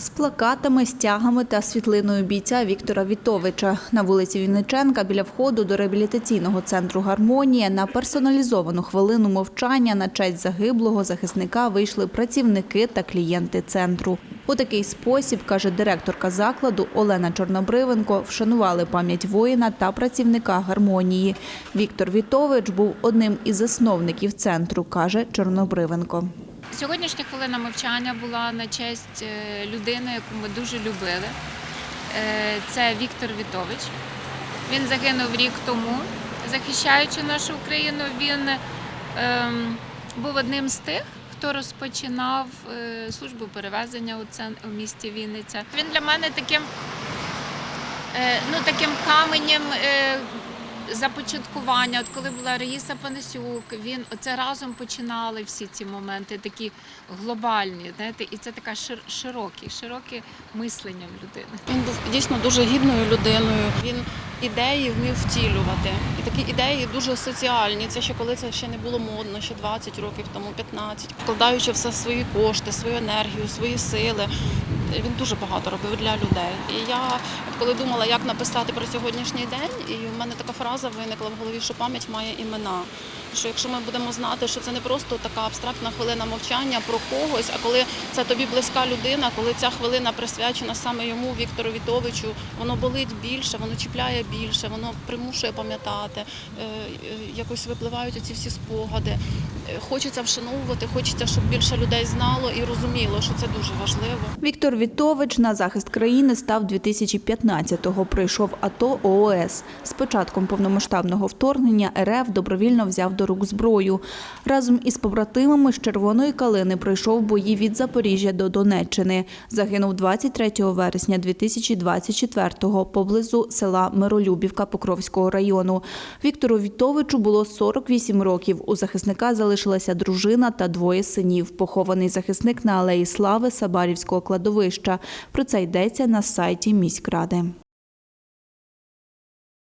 з плакатами, стягами та світлиною бійця Віктора Вітовича. На вулиці Вінниченка біля входу до реабілітаційного центру «Гармонія» на персоналізовану хвилину мовчання на честь загиблого захисника вийшли працівники та клієнти центру. У такий спосіб, каже директорка закладу Олена Чорнобривенко, вшанували пам'ять воїна та працівника «Гармонії». Віктор Вітович був одним із засновників центру, каже Чорнобривенко. Сьогоднішня хвилина мовчання була на честь е, людини, яку ми дуже любили. Е, Це Віктор Вітович. Він загинув рік тому, захищаючи нашу Україну. Він ем, був одним з тих, хто розпочинав е, службу перевезення у, місті Вінниця. Він для мене таким, ну, таким каменем. Започаткування, от коли була Раїса Панасюк, він оце разом починали всі ці моменти, такі глобальні, знаєте, і це така шир, широкі, широке мислення в людини. Він був дійсно дуже гідною людиною. Він ідеї вмів втілювати. І такі ідеї дуже соціальні. Це ще коли це ще не було модно, ще 20 років тому, 15. Вкладаючи все свої кошти, свою енергію, свої сили. Він дуже багато робив для людей. І я коли думала, як написати про сьогоднішній день, і в мене така фраза виникла в голові, що пам'ять має імена. Що якщо ми будемо знати, що це не просто така абстрактна хвилина мовчання про когось, а коли це тобі близька людина, коли ця хвилина присвячена саме йому, Віктору Вітовичу, воно болить більше, воно чіпляє більше, воно примушує пам'ятати, е, е, якось випливають ці всі спогади. Е, Хочеться вшановувати, хочеться, щоб більше людей знало і розуміло, що це дуже важливо. Віктор Вітович на захист країни став 2015-го. Пройшов АТО ООС. З початком повномасштабного вторгнення РФ добровільно взяв до рук зброю. Разом із побратимами з Червоної калини пройшов бої від Запоріжжя до Донеччини. Загинув 23 вересня 2024-го поблизу села Миролюбівка Покровського району. Віктору Вітовичу було 48 років. У захисника залишилася дружина та двоє синів. Похований захисник на алеї Слави Сабарівського кладовища. Про це йдеться на сайті міськради.